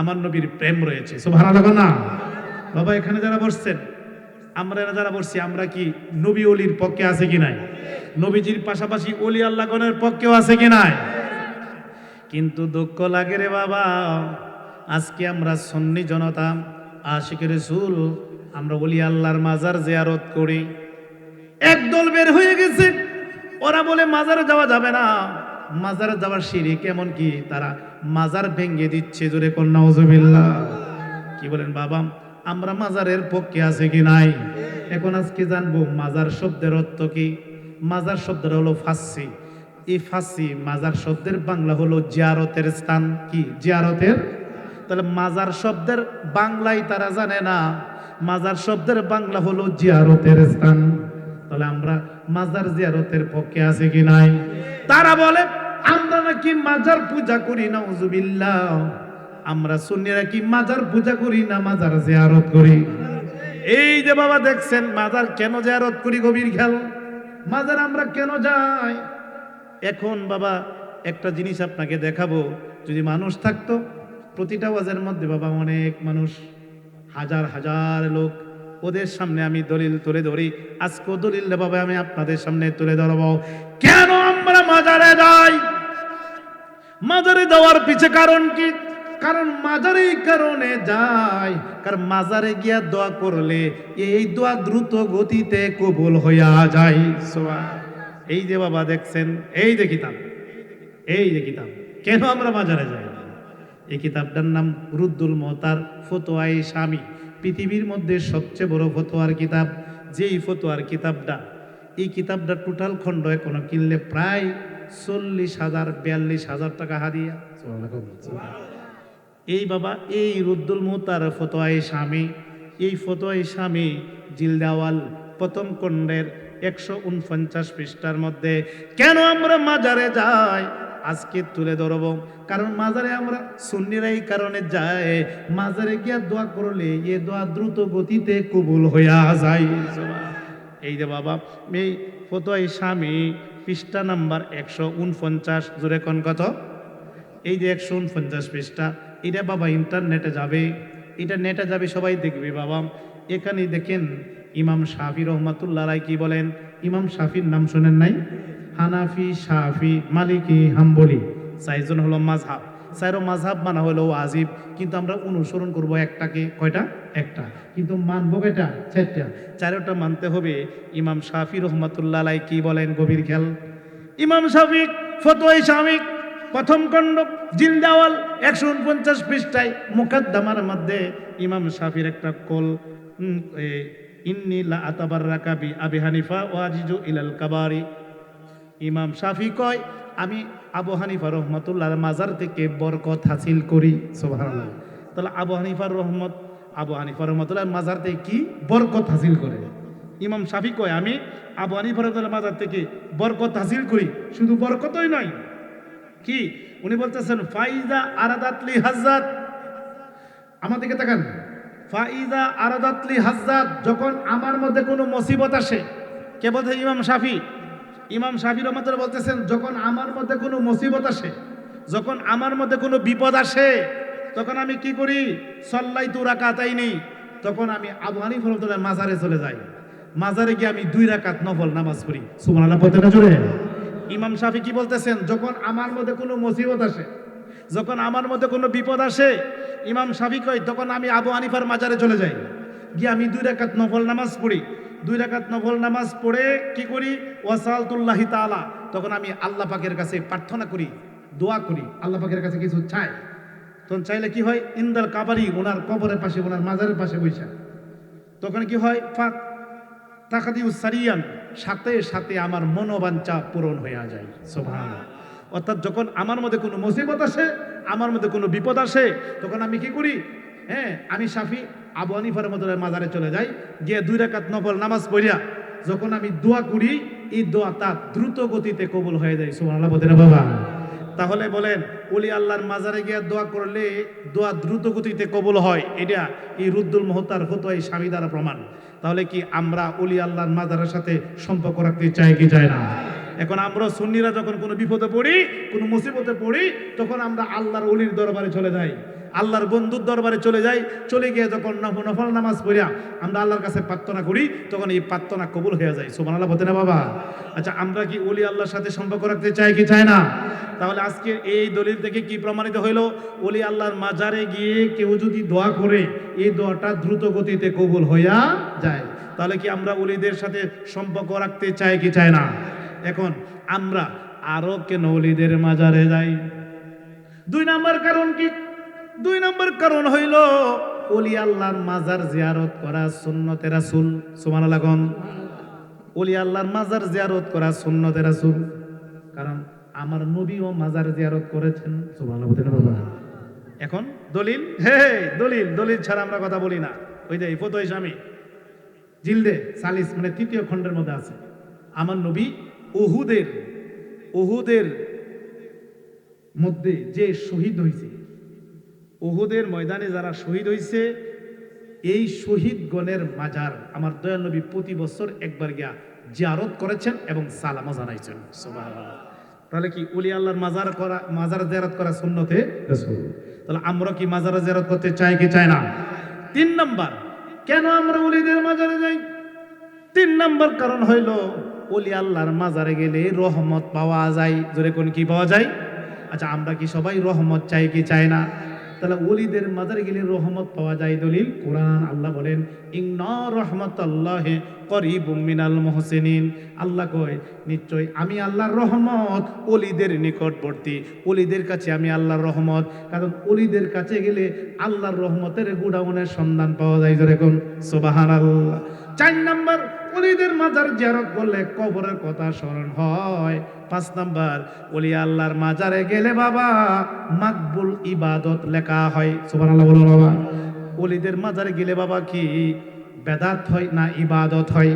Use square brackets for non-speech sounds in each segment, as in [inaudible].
আমার নবীর প্রেম রয়েছে। সুবহানাল্লাহ না। বাবা, এখানে যারা বসছেন, আমরা এরা যারা বসছি, আমরা কি নবী অলির পক্ষে আছে কি নাই? নবীজির পাশাপাশি অলি আল্লাহগণের পক্ষেও আছে কি নাই? কিন্তু দুঃখ লাগে রে বাবা, আজকে আমরা সন্নি জনতা আশিকের রসুল, আমরা অলি আল্লাহর মাজার জিয়ারত করি। একদল বের হয়ে গেছে, ওরা বলে, মাজারে যাওয়া যাবে না। মাজারে যাওয়ার সিঁড়ি কেমন কি? তারা মাজার ভেঙে দিচ্ছে, জোরে কন্যা ওজুবিল্লাহ কি বলেন বাবা, আমরা মাজারের পক্ষে আছে কি নাই? এখন আজকে জানব, মাজার শব্দের অর্থ কি? মাজার শব্দটা হলো ফার্সি এই ফাঁসি মাজার শব্দের বাংলা হলো জিয়ারতের স্থান কি? জিয়ারতের? তাহলে মাজার শব্দের বাংলায় তারা জানে না। মাজার শব্দের বাংলা হলো জিয়ারতের স্থান। তাহলে আমরা মাজার জিয়ারতের পক্ষে আছে কি নাই? তারা বলে নাকি মাজার পূজা করি না উজুবিল্লাহ আমরা সুন্নিরা কি মাজার পূজা করি না মাজার জিয়ারত করি? এই যে বাবা দেখছেন, মাজার কেন জিয়ারত করি গভীর খেয়াল? মাজার আমরা কেন যাই? এখন বাবা, একটা জিনিস আপনাকে দেখাবো। যদি মানুষ থাকতো, প্রতিটা ওয়াজের মধ্যে বাবা অনেক মানুষ, হাজার হাজার লোক। ওদের সামনে আমি দলিল তুলে ধরি। আজকেও দলিল বাবা আমি আপনাদের সামনে তুলে ধরবো। কেন আমরা মাজারে যাই? মাজারে যাওয়ার পিছে কারণ কি? কারণ মাজারে কারণে যায়। কারণ মাজারে গিয়া দোয়া করলে এই দোয়া দ্রুত গতিতে কবুল হইয়া যায়। এই যে বাবা দেখছেন, এই যে কিতাব, এই যে কিতাব, কেন আমরা মাজারে যাই এই কিতাবটার নাম রুদ্দুল মহতার ফতোয়াই স্বামী। পৃথিবীর মধ্যে সবচেয়ে বড় ফতোয়ার কিতাব, যেই ফতোয়ার কিতাবটা, এই কিতাবটা টোটাল খণ্ড এখনও কিনলে প্রায় চল্লিশ হাজার, বিয়াল্লিশ হাজার টাকা হারিয়া। এই বাবা, এই রুদ্দুল মুতার ফতোয়াই স্বামী। এই ফতোয়াই স্বামী জিলদাওয়াল প্রথম খণ্ডের একশো উনপঞ্চাশ পৃষ্ঠার মধ্যে, কেন আমরা মাজারে যাই? আজকে তুলে ধরব। কারণ মাজারে আমরা সুন্নিরা এই কারণে যায়, মাজারে গিয়া দোয়া করলে এ দোয়া দ্রুত গতিতে কবুল হইয়া যায়। এই যে বাবা, এই ফতোয়াই স্বামী পৃষ্ঠা নাম্বার একশো উনপঞ্চাশ। জোরে কোন কত এই যে একশো উনপঞ্চাশ পৃষ্ঠা, এটা বাবা ইন্টারনেটে যাবে। এটা নেটে যাবে, সবাই দেখবে বাবা। এখানে দেখেন ইমাম শাফি রহমাতুল্লাহ কী বলেন? ইমাম শাফির নাম শোনেন নাই? হানাফি, শাফি, মালিকি, হাম্বলি। চাইজন হলো মাঝহাব চারো মাঝহাব মানা হলো আজিব, কিন্তু আমরা অনুসরণ করব একটাকে, কয়টা? একটা। কিন্তু মানব কয়টা চারটা। চারোটা মানতে হবে। ইমাম শাফি রহমাতুল্লাহ কি বলেন? গভীর খেয়াল। ইমাম শাফিক ফতোয় শামিক, প্রথম খণ্ড জিলদাওয়াল একশো উনপঞ্চাশ পৃষ্ঠায়, মুকাদ্দামার মধ্যে ইমাম শাফির একটা কল ইন্নি লা আতাবার রাকাবি আবি হানিফা ও আজিজু ইলাল কাবারি। ইমাম শাফি কয়, আমি আবু হানিফা রহমতুল্লাহর মাজার থেকে বরকত হাসিল করি, সুবহানাল্লাহ। তাহলে আবু হানিফার রহমত, আবু হানিফা রহমতুল্লাহর মাজার থেকে কি বরকত হাসিল করে? ইমাম শাফি কয়, আমি আবু হানিফা রহমতুল্লাহ মাজার থেকে বরকত হাসিল করি, শুধু বরকতই নয়। কি? উনি বলতেছেন, ফাইজা আরাদাতলি হাজাত আমার দিকে তাকান। ফাইজা আরাদাতলি হাজাত যখন আমার মধ্যে কোনো মুসিবত আসে, কে বলতে ইমাম শাফি? ইমাম শাফি রহমতুল্লাহ বলতেছেন, যখন আমার মধ্যে কোনো মুসিবত আসে, যখন আমার মধ্যে কোনো বিপদ আসে, তখন আমি কি করি? সল্লাই তু রাকাতাই নেই তখন আমি আবু হানিফ রহমতুল্লাহ মাজারে চলে যাই। মাজারে গিয়ে আমি দুই রাকাত নফল নামাজ পড়ি। সুবহানাল্লাহ, পড়তে না জোরে? ইমাম শাফি কি বলতেছেন, যখন আমার মধ্যে কোনো মুসিবত আসে, যখন আমার মধ্যে কোনো বিপদ আসে, ইমাম শাফি কয়, তখন আমি আবু হানিফার মাজারে চলে যাই। গিয়ে আমি দুই রাকাত নফল নামাজ পড়ি। দুই রাকাত নফল নামাজ পড়ে কি করি? ওয়াসালতুল্লাহি তাআলা। তখন আমি আল্লাহ পাকের কাছে প্রার্থনা করি, দোয়া করি, আল্লাহ পাকের কাছে কিছু চাই। তখন চাইলে কি হয়? ইন্দাল কাবারি, ওনার কবরের পাশে, ওনার মাজারের পাশে বৈশা তখন কি হয়? ফাক তাকাদিউ সারিয়ান, সাথে সাথে আমার মনোবাঞ্ছা পূরণ হয়ে যায়। সোভান অর্থাৎ যখন আমার মধ্যে কোনো মুসিবত আসে, আমার মধ্যে কোনো বিপদ আসে, তখন আমি কি করি? হ্যাঁ আমি সাফি আবু হানিফার মতো মাজারে চলে যাই গিয়ে দুই রাকাত নফল নামাজ পড়িয়া যখন আমি দোয়া করি, এই দোয়া তার দ্রুত গতিতে কবুল হয়ে যায়। সুবহানাল্লাহ, বলতে না বাবা। তাহলে বলেন, ওলি আল্লাহর মাজারে গিয়ে দোয়া করলে দোয়া দ্রুত গতিতে কবুল হয়, এটা এই রুদ্দুল মহতার হতো এই স্বামী দ্বারা প্রমাণ। তাহলে কি আমরা ওলি আল্লাহর মাজারের সাথে সম্পর্ক রাখতে চাই কি চাই না? এখন আমরা সুন্নিরা যখন কোনো বিপদে পড়ি, কোনো মুসিবতে পড়ি, তখন আমরা আল্লাহর অলির দরবারে চলে যাই। আল্লাহর বন্ধুর দরবারে চলে যাই, চলে গিয়ে যখন নফ- নফল নামাজ পড়িয়া আমরা আল্লাহর কাছে প্রার্থনা করি, তখন এই প্রার্থনা কবুল হয়ে যায়। সুমান আল্লাহ বলতে না বাবা? আচ্ছা আমরা কি ওলি আল্লাহর সাথে সম্পর্ক রাখতে চাই কি চাই না? তাহলে আজকে এই দলিল থেকে কি প্রমাণিত হইল? ওলি আল্লাহর মাজারে গিয়ে কেউ যদি দোয়া করে, এই দোয়াটা দ্রুত গতিতে কবুল হইয়া যায়। তাহলে কি আমরা ওলিদের সাথে সম্পর্ক রাখতে চাই কি চাই না? এখন আমরা আরও কেন ওলিদের মাজারে যাই? দুই নম্বর কারণ কি? দুই নম্বর কারণ হইল, ওলি আল্লাহর মাজার জিয়ারত করা সুন্নতে রাসূল। সুবহানাল্লাহ কোন? ওলি আল্লাহর মাজার জিয়ারত করা সুন্নতে রাসূল। কারণ আমার নবীও মাজার জিয়ারত করেছেন। সুবহানাল্লাহ বলতে না। বাবা এখন দলিল? হে দলিল দলিল ছাড়া আমরা কথা বলি না। ওই যে ফতোয় স্বামী জিলদে, সালিস মানে তৃতীয় খণ্ডের মধ্যে আছে। আমার নবী ওহুদের ওহুদের মধ্যে যে শহীদ হয়েছে ওহুদের ময়দানে যারা শহীদ হয়েছে এই শহীদগণের মাজার আমার দয়াল নবী প্রতি বছর একবার গিয়া জিয়ারত করেছেন এবং সালামও জানাইছেন। তাহলে কি উলি আল্লাহর মাজার করা মাজার জিয়ারত করা সুন্নতে? তাহলে আমরা কি মাজার জিয়ারত করতে চাই কি চাই না? তিন নাম্বার কেন আমরা উলিদের মাজারে যাই? তিন নাম্বার কারণ হইল ওলি আল্লাহর মাজারে গেলে রহমত পাওয়া যায়। জোরে কোন কি পাওয়া যায়? আচ্ছা আমরা কি সবাই রহমত চাই কি চাই না? তাহলে ওলিদের মাজারে গেলে রহমত পাওয়া যায় দলিল। কোরআন আল্লাহ বলেন, ইন্না রহমতাল্লাহে করিবুম মিনাল মুহসিনিন। আল্লাহ কয়, নিশ্চয় আমি আল্লাহর রহমত ওলিদের নিকটবর্তী। ওলিদের কাছে আমি আল্লাহর রহমত। কারণ ওলিদের কাছে গেলে আল্লাহর রহমতের গুডাউনের সন্ধান পাওয়া যায় যেরকম সুবাহান আল্লাহ চার নাম্বার ওলিদের মাজার জিয়ারত করলে কবরের কথা স্মরণ হয়। পাঁচ নাম্বার, অলি আল্লাহর মাজারে গেলে বাবা, মাকবুল ইবাদত লেখা হয়। সুবহানাল্লাহ বলো বাবা। ওলিদের মাজারে গেলে বাবা কি? বেদাত হয় না ইবাদত হয়?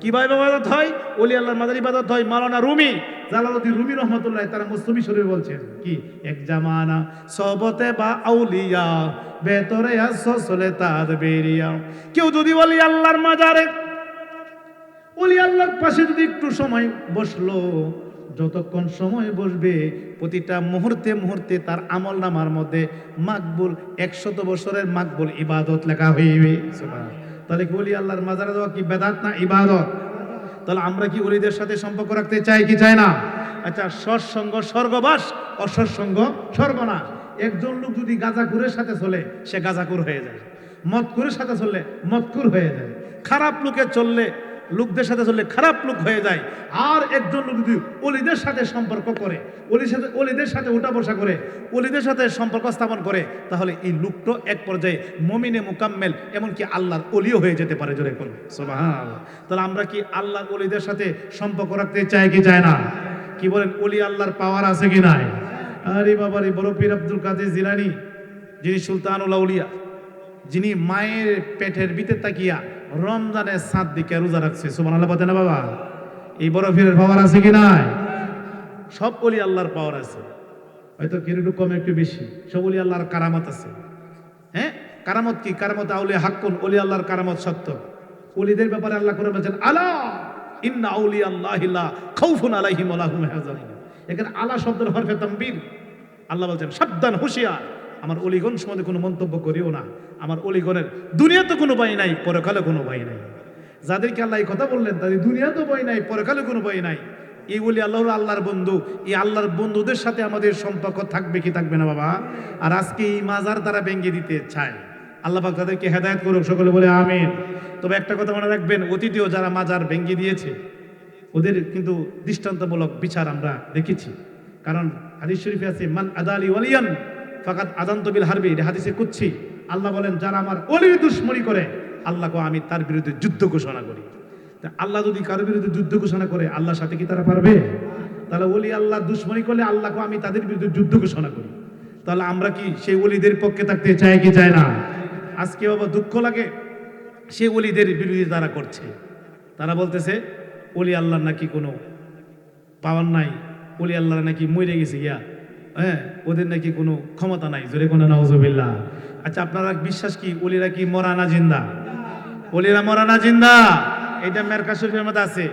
কীভাবে ইবাদত হয়? অলি আল্লাহর মাজার ইবাদত হয় মালানা রুমি। জালালউদ্দিন রুমি রহমতুল্লাহ তারা মুসলিমি শরীফ বলছেন, কি? এক জামানা সবতে বা আউলিয়া বেতরে আসলে তার বেরিয়া কেউ যদি বলি, আল্লাহর মাজারে ওলি আল্লাহর পাশে যদি একটু সময় বসল, যতক্ষণ সময় বসবে, প্রতিটা মুহূর্তে মুহূর্তে তার আমল নামার মধ্যে মাকবুল, একশত বছরের মাকবুল ইবাদত লেখা হইবে। তাহলে কি ওলি আল্লাহর মাজারে দেওয়া কি বেদাত না ইবাদত? তাহলে আমরা কি ওলিদের সাথে সম্পর্ক রাখতে চাই কি চাই না? আচ্ছা সৎসঙ্গ স্বর্গবাস, অসৎসঙ্গ স্বর্গনাশ। একজন লোক যদি গাঁজাকুরের সাথে চলে, সে গাঁজাকুর হয়ে যায়। মতকুরের সাথে চললে মতকুর হয়ে যায়। খারাপ লোকে চললে লোকদের সাথে চললে খারাপ লোক হয়ে যায়। আর একজন লোক যদি অলিদের সাথে সম্পর্ক করে, অলির সাথে অলিদের সাথে উঠা বসা করে, অলিদের সাথে সম্পর্ক স্থাপন করে, তাহলে এই লোকটা এক পর্যায়ে মমিনে মোকাম্মেল, এমনকি আল্লাহর অলিও হয়ে যেতে পারে জোরে কোন তাহলে আমরা কি আল্লাহর অলিদের সাথে সম্পর্ক রাখতে চাই কি চাই না? কি বলেন, অলি আল্লাহর পাওয়ার আছে কি নাই? আরে বাবা রে, বড় পীর আব্দুল কাদের জিলানি, যিনি সুলতানুল আউলিয়া, যিনি মায়ের পেটের ভিতরে তাকিয়া রমজানের সাত দিকে রোজা রাখছে সুমান আল্লাহ পাতে না বাবা? এই বড় পীরের পাওয়ার আছে কি নাই? সব অলি আল্লাহর পাওয়ার আছে। হয়তো একটু কম, একটু বেশি। সব অলি আল্লাহর কারামত আছে। হ্যাঁ? কারামত কি? কারামত আউলি হাক্কুন অলি আল্লাহর কারামত সত্য। অলিদের ব্যাপারে আল্লাহ করে বলছেন, আলা ইন্না আউলি আল্লাহিল্লাহ খাউফুন আলাইহিম ওয়া লাহুম ইয়াহজানুন। এখানে আলা শব্দের হরফে তামবীর আল্লাহ বলছেন, সাবধান, হুঁশিয়ার। আমার অলিগণ সম্বন্ধে কোনো মন্তব্য করিও না। আমার অলিগণের দুনিয়াতে কোনো ভয় নাই, পরকালে কোনো ভয় নাই। যাদেরকে আল্লাহ এই কথা বললেন, তাদের দুনিয়াতেও ভয় নাই, পরকালে কোনো ভয় নাই। এই বলি আল্লাহ আল্লাহর বন্ধু, এই আল্লাহর বন্ধুদের সাথে আমাদের সম্পর্ক থাকবে কি থাকবে না বাবা? আর আজকে এই মাজার তারা ভেঙে দিতে চায়। আল্লাহ পাক তাদেরকে হেদায়ত করুক, সকলে বলে আমিন। তবে একটা কথা মনে রাখবেন, অতীতেও যারা মাজার ভেঙে দিয়েছে, ওদের কিন্তু দৃষ্টান্তমূলক বিচার আমরা দেখেছি। কারণ হাদিস শরীফে আছে, মান আদালি ওয়ালিয়ান ফাকাত আদান্ত বিল হারবি এটা হাদিসে কুচ্ছি আল্লাহ বলেন, যারা আমার অলির দুশ্মনী করে, আল্লাহকে আমি তার বিরুদ্ধে যুদ্ধ ঘোষণা করি। তা আল্লাহ যদি কারোর বিরুদ্ধে যুদ্ধ ঘোষণা করে, আল্লাহর সাথে কি তারা পারবে? তাহলে ওলি আল্লাহ দুশ্মনী করলে আল্লাহকে আমি তাদের বিরুদ্ধে যুদ্ধ ঘোষণা করি। তাহলে আমরা কি সেই অলিদের পক্ষে থাকতে চাই কি চাই না? আজকে বাবা দুঃখ লাগে সে অলিদের বিরোধী তারা করছে। তারা বলতেছে ওলি আল্লাহ নাকি কোনো পাওয়ার নাই ওলি আল্লাহ নাকি মরে গেছে ইয়া হ্যাঁ ওদের নাকি কোনো ক্ষমতা নাই। জোরে কোনো নওজবিল্লা আচ্ছা আপনারা বিশ্বাস কি, ওলিরা কি মরা না জিন্দা? ওলিরা মরা না জিন্দা? এটা মেরকা শরীফের মধ্যে আছে।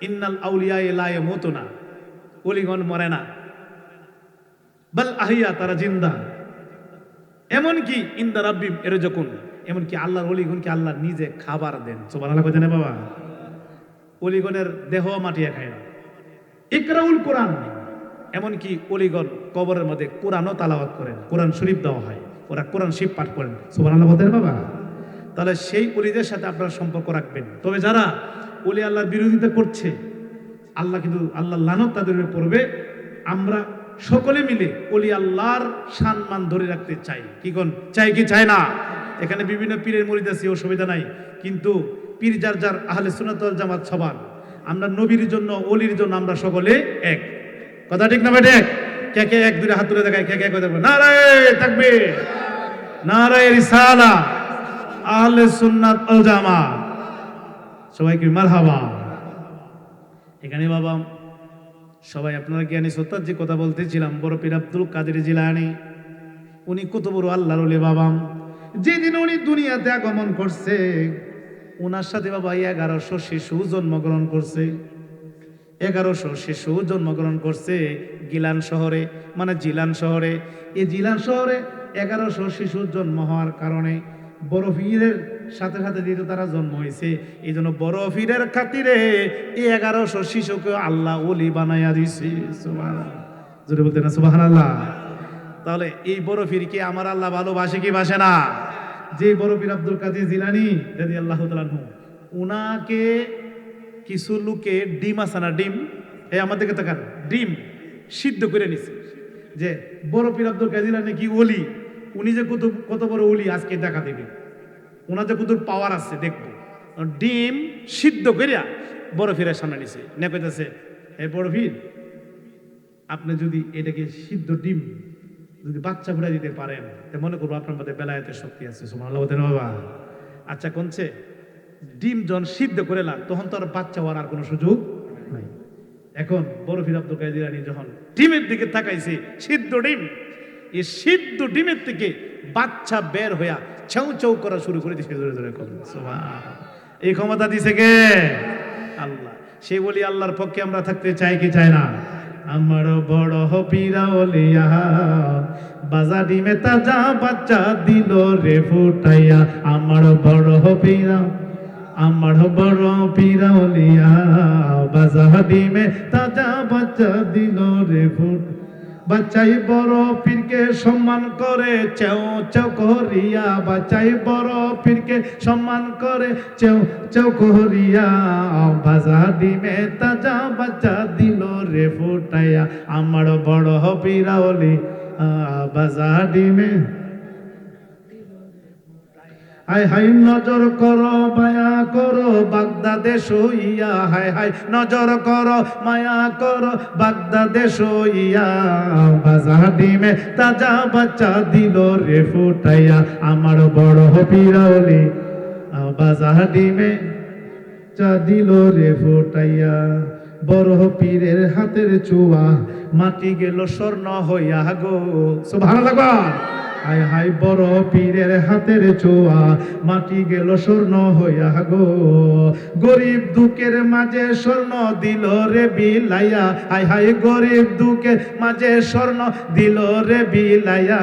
ইন্নাল আউলিয়া এলায়ে মতো না ওলিগণ মরে না। বল আহিয়া, তারা জিন্দা। এমনকি ইন্দা রাব্বিম, এর যখন, এমনকি আল্লাহর অলিগুন কি আল্লাহ নিজে খাবার দেন। সোবান আল্লাহ কোথায় বাবা? অলিগনের দেহ মাটিয়া খায় না। ইকরাউল কোরআন। এমনকি অলিগন কবরের মধ্যে কোরআনও তালাওয়াত করেন, কোরআন শরীফ দেওয়া হয়, ওরা কোরআন শরীফ পাঠ করেন। সোবান বলতেন বাবা। তাহলে সেই অলিদের সাথে আপনারা সম্পর্ক রাখবেন। তবে যারা অলি আল্লাহর বিরোধিতা করছে, আল্লাহ কিন্তু আল্লাহ লানত তাদের পড়বে। আমরা সকলে মিলে অলি আল্লাহর সম্মান ধরে রাখতে চাই। কি কোন? চাই কি চায় না? এখানে বিভিন্ন পীরের মরিদ আছে, অসুবিধা নাই। কিন্তু পীর যার যার আহলে সুনাতল জামাত সবার। আমরা নবীর জন্য, অলির জন্য আমরা সকলে এক। কথা ঠিক না ভাই বেটে কে কে, এক দূরে হাত তুলে দেখায় কে কে কথা না রে থাকবে না রে রিসালা, আহলে সুন্নাত আল জামাত। সবাইকে মারহাবা। এখানে বাবা, সবাই আপনারা জ্ঞানী সত্তার যে কথা বলতেছিলাম, বড় পীর আব্দুল কাদের জিলানি, উনি কত বড় আল্লাহর ওলি বাবা। যেদিন উনি দুনিয়াতে আগমন করছে ওনার সাথে বাবা এগারোশো শিশু জন্মগ্রহণ করছে। এগারোশো শিশু জন্মগ্রহণ করছে গিলান শহরে মানে জিলান শহরে। এই জিলান শহরে এগারোশো শিশু জন্ম হওয়ার কারণে বড় পীরের সাথে সাথে যেহেতু তারা জন্ম হয়েছে এই জন্য বড় পীরের খাতিরে এই এগারোশো শিশুকে আল্লাহ ওলি বানাইয়া দিছে। জোরে বলতে না সুবাহান আল্লাহ তাহলে এই বড় পীরকে আমার আল্লাহ ভালোবাসে কি বাসে না? যে বড় পীর আব্দুল কাদের জিলানি যদি আল্লাহ তালানহু উনাকে কিছু লোকে ডিম আছে না, ডিম? এই আমাদেরকে তাকান। ডিম সিদ্ধ করে নিছে। যে বড় পীর আব্দুল কাদের জিলানি কি ওলি? উনি যে কত কত বড় ওলি, আজকে দেখা দেবে। ওনার যে কত পাওয়ার আছে, দেখব। ডিম সিদ্ধ করিয়া বড় ফিরের সামনে নিছে। নে কইতেছে এই বড় ফির আপনি যদি এটাকে সিদ্ধ ডিম যদি বাচ্চা ফুটা দিতে পারেন, তো মনে করব আপনার মধ্যে বেলায়েতের শক্তি আছে। সুবহানাল্লাহ বলতেন বাবা। আচ্ছা কোনছে ডিম যখন সিদ্ধ করে লাগ, তখন তো আর বাচ্চা হওয়ার আর কোনো সুযোগ নাই। এখন বড় ফির আব্দুল কাদের জিলানী যখন ডিমের দিকে তাকাইছে, সিদ্ধ ডিম, এই সিদ্ধ ডিমের থেকে বাচ্চা বের হইয়া চাউ চাউ করা শুরু করে দিছে। ধরে ধরে এই ক্ষমতা দিছে কে? আল্লাহ। সে বলি, আল্লাহর পক্ষে আমরা থাকতে চাই কি চাই না? আমার বড় হপিরা ওলিয়া বাজা ডিমে তাজা বাচ্চা দিল রে ফুটাইয়া। আমার বড় হপিরা আমার বড় পিরাউলিয়া বাজা ডিমে তাজা বাচ্চা দিল রে ফুট। বাচ্চাই বড় পীরকে সম্মান করে, চেও করিয়া বাচ্চাই বড় পীরকে সম্মান করে, চেও করিয়া বাজা ডিমে তাজা বাচ্চা দিল রে ফুটাইয়া। আমার বড় পিরাউলি বাজা ডিমে হাই হাই নজর করো, মায়া করো বাগদাদেশ হইয়া হাই হাই নজর করো, মায়া করো বাগদাদেশ হইয়া বাজা ডিমে তাজা বাচ্চা দিল রে ফুটাইয়া, আমার বড় পিরাউলি। বাজা ডিমে চা দিল রে ফুটাইয়া। বড় পীরের হাতের চুয়া, মাটি গেল স্বর্ণ হইয়া গো। ভালো লাগা হাই হাই বড় পীরের হাতের চোয়া, মাটি গেল স্বর্ণ হইয়া গো। গরিব দুঃখের মাঝে স্বর্ণ দিল রে বিলাইয়া। হাই হাই গরিব দুঃখের মাঝে স্বর্ণ দিল রে বিলাইয়া।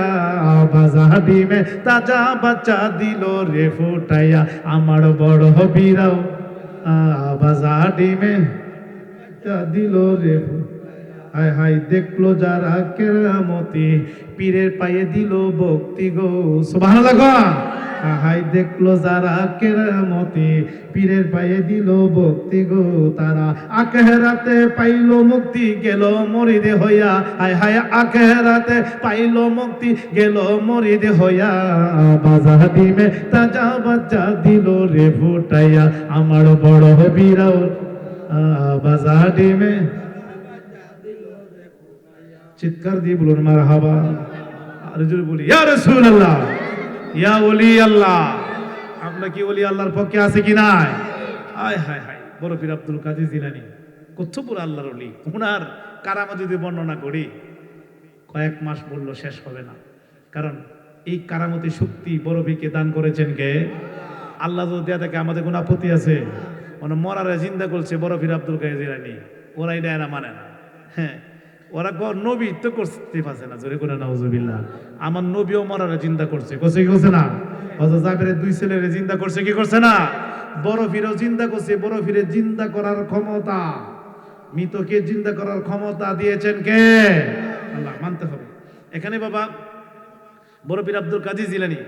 বাজা ডিমে তাজা বাচ্চা দিল রে ফুটাইয়া। আমার বড় বীরাও বাজা ডিমে বাচ্চা দিল রে হায় হায় দেখল যারা কেরামতি, পীরের পায়ে দিল ভক্তি গো। গো। হাই দেখল যারা কেরামতি, পীরের পায়ে দিল ভক্তি গো। তারা আখেরাতে পাইল মুক্তি, গেল মরিদে হইয়া। হায় হায় আখেরাতে পাইল মুক্তি, গেল মরিদে হইয়া। বাজা ডিমে তাজা বাচ্চা দিল রে ফুটাইয়া আমার বড় বিরাও বাজা ডিমে চিৎকার দিয়ে বলুন মার হাবা আর জোরে বলি ইয়া রাসূলুল্লাহ ইয়া ওলি আল্লাহ আমরা কি ওলি আল্লাহর পক্ষে আছে কি নাই আয় হায় হায় বড় পীর আব্দুল কাদের জিলানী কচ্ছপুর আল্লাহর ওলি ওনার কারামত যদি বর্ণনা করি কয়েক মাস বলল, শেষ হবে না। কারণ এই কারামতি শক্তি বড় দান করেছেন কে? আল্লাহ যদি দেয়া থাকে, আমাদের কোনো আপত্তি আছে। মানে মরারে চিন্তা করছে, বড় পীর আব্দুল কাদের জিলানী। ওরা এটা মানে না। হ্যাঁ ওরা নবী তো করতে পারছে না। জোরে করে নাউজুবিল্লাহ আমার নবীও মরারে চিন্তা করছে। করছে কি করছে না? হজরত জাবেরের দুই ছেলেরে চিন্তা করছে, কি করছে না? বড় চিন্তা করছে, বড় ফিরে চিন্তা করার ক্ষমতা। মৃতকে চিন্তা করার ক্ষমতা দিয়েছেন কে? আল্লাহ, মানতে হবে। এখানে বাবা, বড় পীর আব্দুল কাজী জিলানি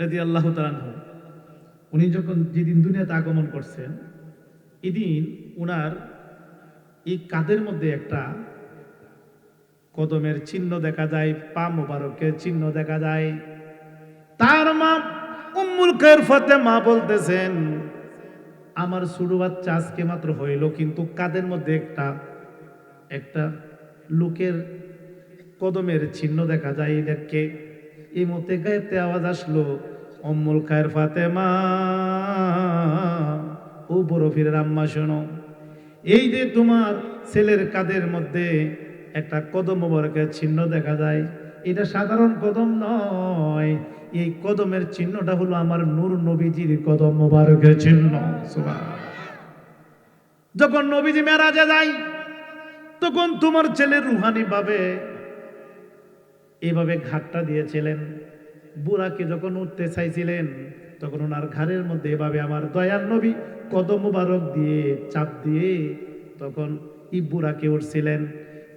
রাজি আল্লাহ তালানহু উনি যখন যেদিন দুনিয়াতে আগমন করছেন এদিন উনার এই কাদের মধ্যে একটা কদমের চিহ্ন দেখা যায়, পা মোবারকের চিহ্ন দেখা যায়। তার মা উম্মুল ফতে মা বলতেছেন, আমার ছোট বাচ্চা আজকে মাত্র হইল, কিন্তু কাদের মধ্যে একটা একটা লোকের কদমের চিহ্ন দেখা যায় এদেরকে। এই মতে গায়েতে আওয়াজ আসলো অম্মুল খায়ের ফাতেমা। ও বড় ফিরের আম্মা শোনো। এই যে তোমার ছেলের কাদের মধ্যে একটা কদম মোবারকের চিহ্ন দেখা যায়, এটা সাধারণ কদম নয়। এই কদমের চিহ্নটা হলো আমার নূর নবীজির কদম মোবারকের চিহ্ন। যখন নবীজি মেরাজে যায়, তখন তোমার ছেলে রুহানি ভাবে, এভাবে ঘাটটা দিয়েছিলেন। বুড়াকে যখন উঠতে চাইছিলেন তখন ওনার ঘাড়ের মধ্যে এভাবে আমার দয়াল নবী কদম মুবারক দিয়ে চাপ দিয়ে তখন বুড়াকে উঠছিলেন।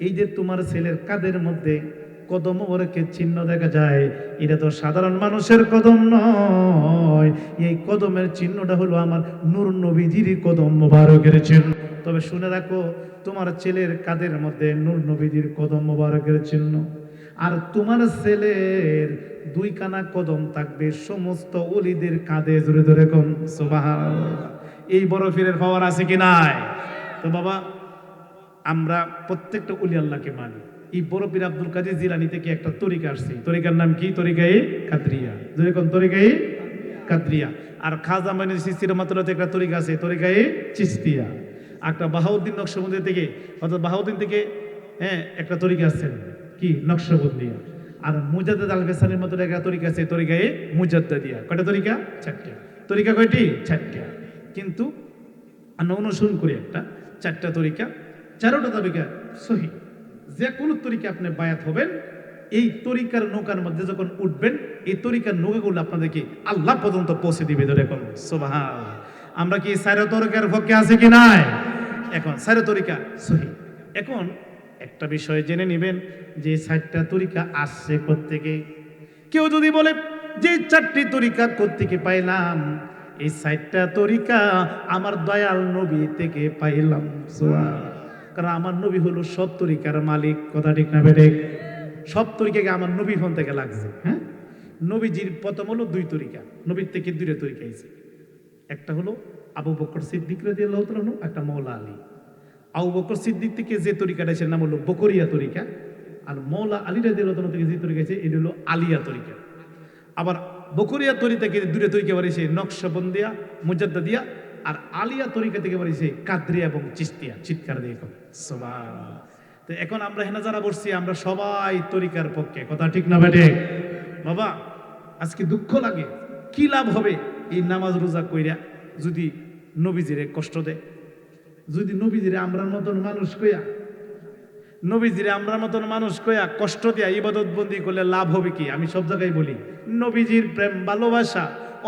এই যে তোমার ছেলের কাদের মধ্যে কদম মুবারকের চিহ্ন দেখা যায়, এটা তো সাধারণ মানুষের কদম নয়। এই কদমের চিহ্নটা হলো আমার নূর নবীজির কদম মুবারকের চিহ্ন। তবে শুনে রাখো, তোমার ছেলের কাদের মধ্যে নূর নবীজির কদম মুবারকের চিহ্ন। আর তোমার ছেলের দুই কানা কদম থাকবে, সমস্ত অলিদের কাঁধে জুড়ে ধরে সুবহানাল্লাহ। এই বড় ফিরের পাওয়ার আছে কি নাই? তো বাবা, আমরা প্রত্যেকটা উলি আল্লাহকে মানি। এই বড় পীর আব্দুল কাদের জিলানি থেকে একটা তরিকা আসছে। তরিকার নাম কি? তরিকাই কাদরিয়া। যদি কোন, তরিকাই কাদরিয়া। আর খাজা মানে সিস্তির মাত্রাতে একটা তরিকা আছে, তরিকাই চিস্তিয়া। একটা বাহাউদ্দিন নকশবন্দি থেকে, অর্থাৎ বাহাউদ্দিন থেকে হ্যাঁ একটা তরিকা আসছেন কি? নকশবন্দিয়া। আর মুজাদ্দাদ আল বেসানির মতো একটা তরিকা আছে তরিকায় মুজাদ্দাদিয়া কয়টা তরিকা? চারটা। তরিকা কয়টি? চারটা। কিন্তু আমরা অনুসরণ করি একটা, চারটা তরিকা। চারোটা তরিকা সহি। যে কোনো তরিকা আপনি বায়াত হবেন, এই তরিকার নৌকার মধ্যে যখন উঠবেন, এই তরিকার নৌকাগুলো আপনাদেরকে আল্লাহ পর্যন্ত পৌঁছে দিবে ধরে এখন। সোবাহা আমরা কি সাইরো তরিকার পক্ষে আছে কি নাই? এখন সাইরো তরিকা সহি। এখন একটা বিষয় জেনে নেবেন যে চারটা তরিকা আসছে প্রত্যেকে কেউ যদি বলে যে চারটি তরিকা কোত্থেকে পাইলাম? এই চারটা তরিকা আমার দয়াল নবী থেকে পাইলাম কারণ আমার নবী হলো সব তরিকার মালিক কথা ঠিক না বেটে সব তরিকাকে আমার নবী ফোন থেকে লাগছে? হ্যাঁ? নবীজির প্রথম হলো দুই তরিকা নবীর থেকে দুইটা তরিকা হয়েছে একটা হলো আবু বকর সিদ্দিক তাআলা আনহু, একটা মৌলা আলী। আবু বকর সিদ্দিক থেকে যে তরিকাটা সেটার নাম হলো বকরিয়া তরিকা। আর মৌলা আলী তাআলা থেকে যে তরিকা আছে এটা হলো আলিয়া তরিকা। আবার বকরিয়া তরি থেকে দূরে তরিকা বাড়িছে নকশবন্দিয়া, মুজাদ্দাদিয়া, আর আলিয়া তরিকা থেকে বাড়িছে কাদরিয়া এবং চিস্তিয়া চিৎকার দিয়ে সুবহানাল্লাহ। তো এখন আমরা হেনা যারা বসছি, আমরা সবাই তরিকার পক্ষে। কথা ঠিক না বেটে বাবা, আজকে দুঃখ লাগে। কি লাভ হবে এই নামাজ রোজা কইরা যদি নবীজিরে কষ্ট দেয়? যদি নবীজিরে আমরার মতন মানুষ কইয়া, নবীজিরে আমরার মতন মানুষ কইয়া কষ্ট দিয়া ইবাদত বন্দি করলে লাভ হবে কি? আমি সব জায়গায় বলি, নবীজির প্রেম ভালোবাসা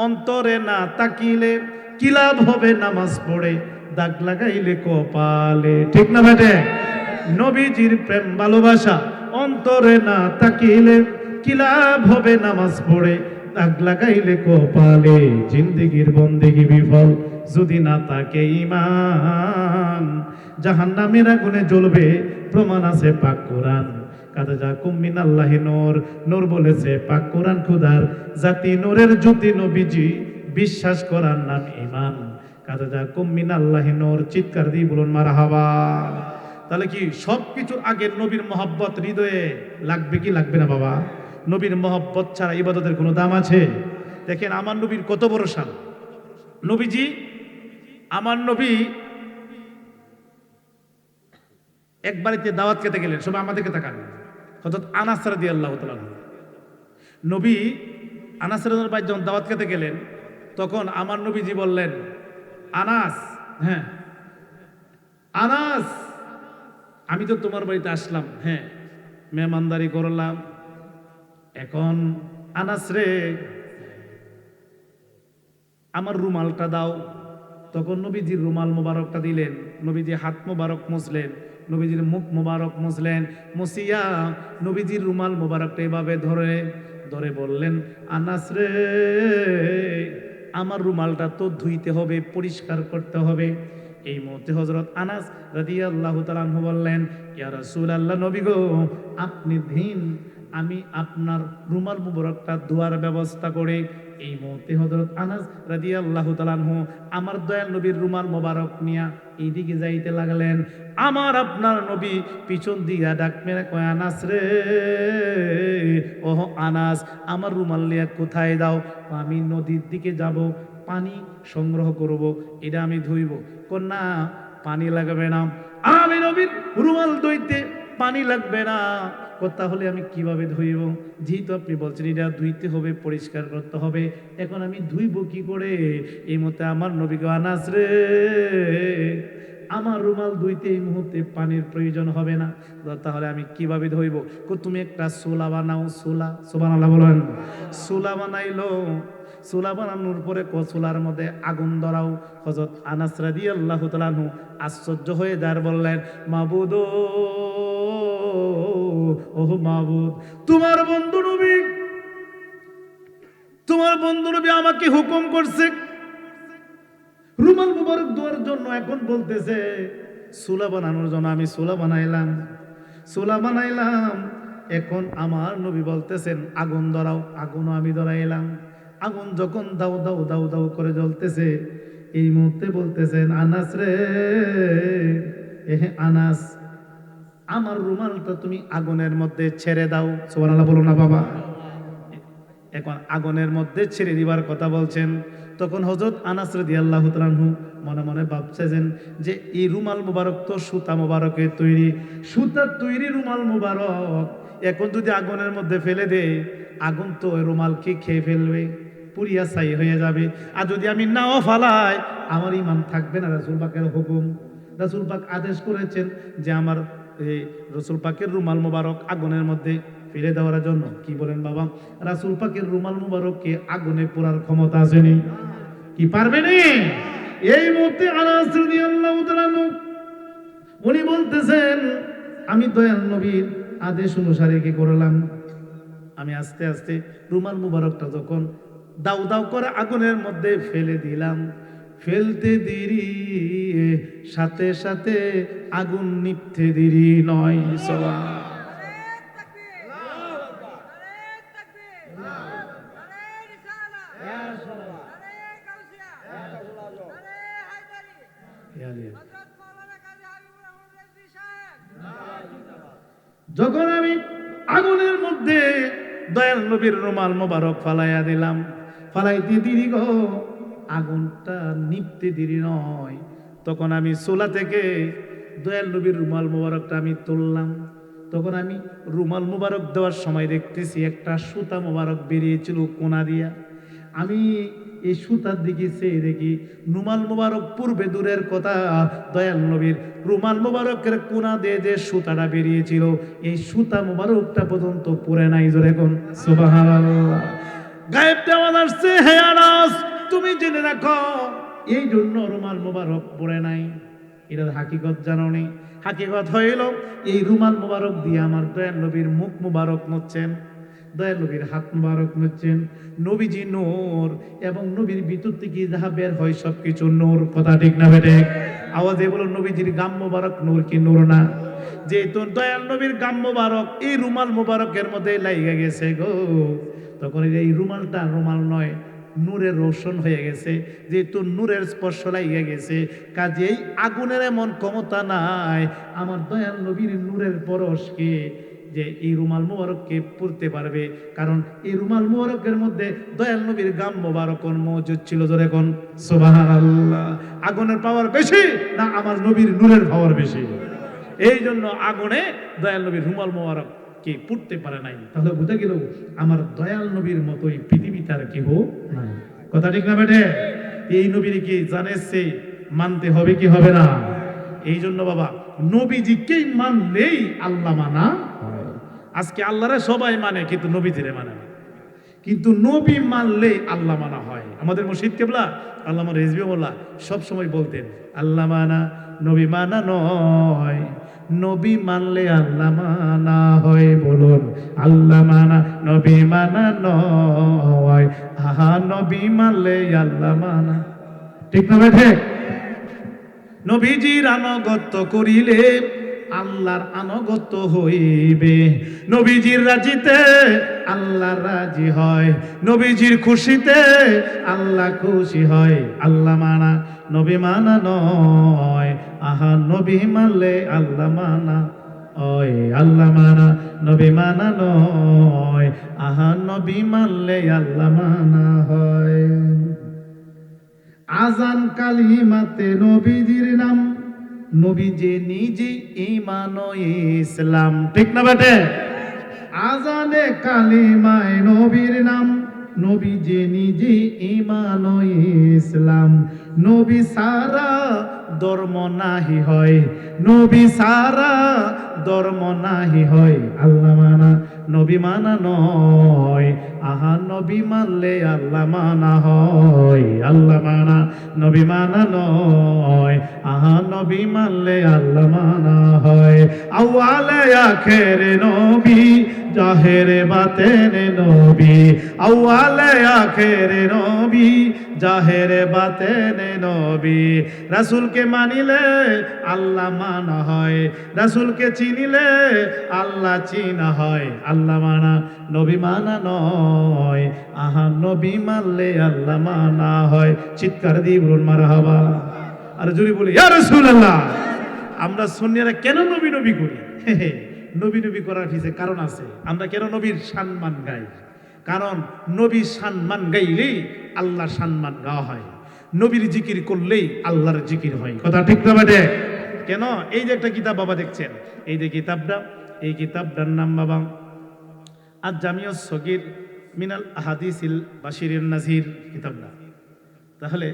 অন্তরে না তাকিলে কি লাভ হবে নামাজ পড়ে? দাগ লাগাইলে কপালে, ঠিক না বেটে নবীজির প্রেম ভালোবাসা অন্তরে না তাকিলে কি লাভ হবে নামাজ পড়ে? দাগ লাগাইলে কপালে, জিন্দিগির বন্দিগি বিফল। যদি না থাকে ইমান জাহান নামের আগুনে জ্বলবে, প্রমাণ আছে পাক কোরআন। কাদা যা কুমিন আল্লাহি নূর নূর বলেছে পাক কোরআন খুদার, জাতি নূরের জ্যোতি নবীজি বিশ্বাস করার নাম ইমান কাদা যা কুমিন আল্লাহি নূর, চিৎকার দিয়ে বলুন মারহাবা। তাহলে কি সব কিছুর আগে নবীর মহব্বত হৃদয়ে লাগবে কি লাগবে না বাবা? নবীর মহব্বত ছাড়া ইবাদতের কোনো দাম আছে? দেখেন, আমার নবীর কত বড় শান নবীজি আমার নবী এক বাড়িতে দাওয়াত খেতে গেলেন, সবাই আমাদেরকে তাকান। অর্থাৎ আনাসার দিয়ে আল্লাহ নবী আনাসের ভাই যখন দাওয়াত খেতে গেলেন, তখন আমার নবীজি বললেন, আনাস হ্যাঁ আনাস, আমি তো তোমার বাড়িতে আসলাম হ্যাঁ মেহমানদারি করলাম। এখন আনাস রে, আমার রুমালটা দাও তখন নবীজির রুমাল মোবারকটা দিলেন, নবীজি হাত মোবারক মুছলেন, নবীজির মুখ মোবারক মুছলেন মুসিয়া নবীজির রুমাল মোবারকটা এভাবে ধরে ধরে বললেন, আনাস রে, আমার রুমালটা তো ধুইতে হবে, পরিষ্কার করতে হবে। এই মুহূর্তে হজরত আনাস রাদি আল্লাহ তালাহ বললেন, ইয়া রাসূল আল্লাহ নবী গো, আপনি দিন আমি আপনার রুমাল মুবারকটা ধোয়ার ব্যবস্থা করে এই মুহূর্তে হজরত আনাস রাদি আল্লাহ তালাহ আমার দয়াল নবীর রুমাল মোবারক নিয়া এইদিকে যাইতে লাগলেন। আমার আপনার নবী পিছন দিয়া ডাক মেরে কয়, আনাস রে, ওহ আনাস, আমার রুমাল নিয়ে কোথায় দাও আমি নদীর দিকে যাব, পানি সংগ্রহ করব, এটা আমি ধুইব। কন্যা, পানি লাগবে না। আমি নবীর রুমাল ধুইতে পানি লাগবে না। তাহলে আমি কীভাবে ধুইব যেহেতু আপনি বলছেন এটা ধুইতে হবে, পরিষ্কার করতে হবে, এখন আমি ধুইব কি করে? এই মতে আমার নবীকে আনাস রে, আমার রুমাল ধুইতে এই মুহূর্তে পানির প্রয়োজন হবে না। তাহলে আমি কীভাবে ধুইব? তুমি একটা সোলা বানাও, সোলা সোবানাল্লাহ বলেন। সোলা বানাইলো চুলা বানানোর পরে কচুলার মধ্যে আগুন ধরাও। হজরত আনাস রাদি আল্লাহ তালানহু আশ্চর্য হয়ে যার বললেন, মাবুদ ওহ মাবুদ, তোমার বন্ধু নবী, তোমার বন্ধু নবী আমাকে হুকুম করছে। রুমাল মুবারক দেওয়ার জন্য এখন বলতেছে, সুলা বানানোর জন্য আমি সুলা বানাইলাম সুলা বানাইলাম। এখন আমার নবী বলতেছেন, আগুন ধরাও, আগুনও আমি ধরাইলাম। আগুন যখন দাও দাও দাও দাও করে জ্বলতেছে, এই মুহূর্তে বলতেছেন, আনাস রে, এহে আনাস আমার রুমালটা তুমি আগুনের মধ্যে ছেড়ে দাও। সোমানাল্লাহ বলো না বাবা। এখন আগুনের মধ্যে ছেড়ে দিবার কথা বলছেন। তখন হজরত আনাস রদি আল্লাহ মনে মনে ভাবছেন যে, এই রুমাল মুবারক তো সুতা মুবারকের তৈরি। সুতা তৈরি রুমাল মুবারক এখন যদি আগুনের মধ্যে ফেলে দে, আগুন তো ওই রুমালকে খেয়ে ফেলবে পুরিয়া ছাই হয়ে যাবে। আর যদি আমি নাও ফালাই, আমার ইমান থাকবে না। রাসুল পাকের হুকুম। রাসুল পাক আদেশ করেছেন যে, আমার রসুল পাকের রুমাল মুবারক আগুনের মধ্যে ফেলে দেওয়ার জন্য। কি বলেন বাবা? রাসুল পাকের রুমাল মুবারককে আগুনে পোড়ার ক্ষমতা আসেনি। কি পারবে নি? এই মুহূর্তে উনি বলতেছেন, আমি দয়াল নবীর আদেশ অনুসারে কি করলাম? আমি আস্তে আস্তে রুমাল মুবারকটা যখন দাউ দাউ করে আগুনের মধ্যে ফেলে দিলাম ফেলতে দিরি সাথে সাথে আগুন নিপতে দিরি নয়। সবা যখন আমি আগুনের মধ্যে দয়াল নবীর রুমাল মোবারক ফালাইয়া দিলাম, ফালাইতে দিদি গো। আগুনটা নিপতে দেরি নয়। তখন আমি সোলা থেকে দয়াল নবীর রুমাল মোবারকটা আমি তুললাম। তখন আমি রুমাল মোবারক দেওয়ার সময় দেখতেছি একটা সুতা মোবারক বেরিয়েছিল কোনা দিয়া। আমি এই সুতার দিকে চেয়ে দেখি রুমাল মোবারক পূর্বে দূরের কথা, দয়াল নবীর রুমাল মোবারকের কোনা দিয়ে যে সুতাটা বেরিয়েছিল, এই সুতা মোবারকটা পর্যন্ত পরে নাই জোরে সুবহানাল্লাহ। গায়েব হে আনাস! তুমি জেনে রাখো, এই জন্য রুমাল মোবারক পরে নাই। এটার হাকিকত জানো নেই হাকিকত হইল, এই রুমাল মোবারক দিয়ে আমার দয়াল নবীর মুখ মোবারক মুচ্ছেন দয়াল নবীর হাত মোবারক মুচ্ছেন নবীজি নূর এবং নবীর ভিতর থেকে যাহা বের হয় সবকিছু নূর, কথা ঠিক না বেটে আওয়াজে বলো, নবীজির গাম মোবারক নূর কি নূর না? যেহেতু দয়াল নবীর গাম মোবারক এই রুমাল মোবারকের মধ্যে লাইগা গেছে গো। তখন এই রুমালটা রুমাল নয় নূরের রোশন হয়ে গেছে, যেহেতু নূরের স্পর্শ লাগিয়ে গেছে, কাজেই আগুনের এমন ক্ষমতা নাই। আমার দয়াল নবীর নূরের পরশকে যে এই রুমাল মোবারককে পড়তে পারবে, কারণ এই রুমাল মোবারকের মধ্যে দয়াল নবীর গাম মোবারকন মজুদ ছিল ধরে এখন, সুবহানাল্লাহ। আগুনের পাওয়ার বেশি না আমার নবীর নূরের পাওয়ার বেশি? এই জন্য আগুনে দয়াল নবীর রুমাল মোবারক কে পড়তে পারে নাই। তাহলে বুঝা গেল আমার দয়াল নবীর মতোই পৃথিবীতে আর কেহ নাই। কথা ঠিক না বেটে এই নবীর কি জানে সে মানতে হবে কি হবে না? এই জন্য বাবা নবীজিকেই মানলেই আল্লাহ মানা আজকে আল্লাহরে সবাই মানে কিন্তু নবীজিরে মানে কিন্তু নবী মানলে আল্লাহ মানা হয়। আমাদের মুর্শিদ কেবলা? আল্লাহ রেজবি মোল্লা, সবসময় বলতেন, আল্লাহ মানা, নবী মানা নয়। নবী মানলে আল্লাহ মানা হয় বলুন, আল্লাহ মানা, নবী মানা নয়। আহা, নবী মানলে আল্লাহ মানা। ঠিক না ঠিক নবীজির আনুগত্য করিলে আল্লাহর আনগত হইবে। নবীজির রাজিতে আল্লাহ রাজি হয়। নবীজির খুশিতে আল্লাহ খুশি হয়। আল্লাহ মানা, নবী মানা নয়। আহা, নবী মানলে আল্লাহ মানা ওই আল্লাহ মানা, নবী মানা নয়। আহা, নবী মানলে আল্লাহ মানা হয়। আজান কালিমাতে নবীজির নাম নবী যে নিজে ইমান ইসলাম, ঠিক না বেটে? আজানে কালিমায় নবীর নাম। নবী যে নিজে ইমান ইসলাম। নবী সারা ধর্ম নাহি হয়। নবী সারা ধর্ম নাহি হয়। আল্লাহ মানা। নবী মানা নয়। আহা, নবী মানলে আল্লাহ মানা হয়। আল্লাহ মানা, নবী মানা নয়। আহা, নবী মানলে আল্লাহ মানা হয়। আউয়ালে আখের নবী জাহেরে বাতেনে নবী, আউয়ালে আখেরে নবী, জাহেরে বাতেনে নবী। রাসূলকে মানিলে আল্লাহ মানা হয়, রাসূলকে চিনিলে আল্লাহ চিনা হয়। আল্লাহ মানা, নবী মানা নয়, আহা নবী মানলে আল্লাহ মানা হয়। চিৎকার দিয়ে বলুন, মারহাবা। আর যদি বলি, ইয়া আমরা সুন্নিয়ারা কেন নবী নবী করি? [laughs] নবী নবী করার পিছে কারণ আছে। আমরা কেন নবীর সম্মান গাই? কারণ নবীর সম্মান গাইলেই আল্লাহর সম্মান গাওয়া হয়। নবীর জিকির করলেই আল্লাহর জিকির হয়। কথা ঠিক না বাটে কেন? এই যে একটা কিতাব বাবা দেখছেন। এই যে কিতাবটা, এই কিতাবটার নাম বাবা আর জামিয়া সগির মিনাল আহাদিসিল বাশিরের নাজির কিতাবটা। তাহলে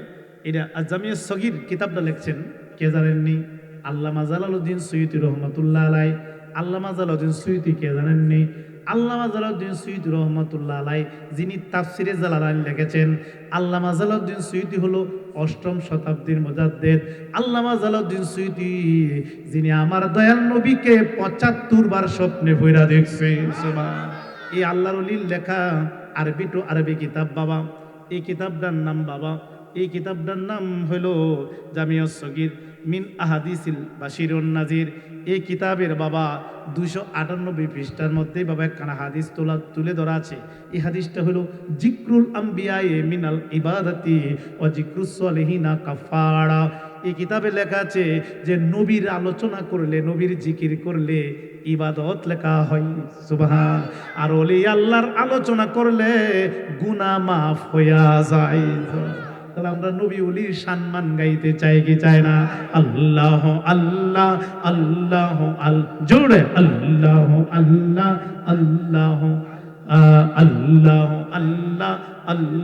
এটা আজামিয়া সগির কিতাবটা লিখছেন কে জানেননি? আল্লামা জালালউদ্দিন সুয়ুতি রহমতুল্লাহ আলাই আল্লামা জালালউদ্দিন সুয়ুতি কে জানেন জানেননি? আল্লামা জালালউদ্দিন সুয়ুতি রহমতুল্লাহ আলাই যিনি তাফসিরে জালালাইন লিখেছেন। আল্লামা জালালউদ্দিন সুয়ুতি হলো অষ্টম শতাব্দীর মুজাদ্দের আল্লামা জালালউদ্দিন সুয়ুতি যিনি আমার দয়াল নবীকে পঁচাত্তর বার স্বপ্নে ভৈরা দেখছে। এই আল্লাহর লেখা আরবি টু আরবি কিতাব বাবা। এই কিতাবটার নাম বাবা এই কিতাবটার নাম হইল জামিয়া সগির মিন আহাদিসিল বাশিরুন নাজির এই কিতাবের বাবা দুশো আটানব্বই পৃষ্ঠার মধ্যে বাবা একখানা হাদিস তোলা, তুলে ধরা আছে। এই হাদিসটা হলো, জিক্রুল আম্বিয়ায়ে মিনাল ইবাদাতি ও জিক্রুস সালেহিনা কাফারা এই কিতাবে লেখা আছে যে, নবীর আলোচনা করলে, নবীর জিকির করলে ইবাদত লেখা হয়। সুবহান। আর ওলি আল্লাহর আলোচনা করলে গুনা মাফ হইয়া যায়। তাহলে আমরা নবী উলির সম্মান গাইতে চাই কি চাই না? আল্লাহ আল্লাহ আল্লাহ, আল, জোরে, আল্লাহ আল্লাহ আল্লাহ আল্লাহ আল্লাহ আল্লাহ।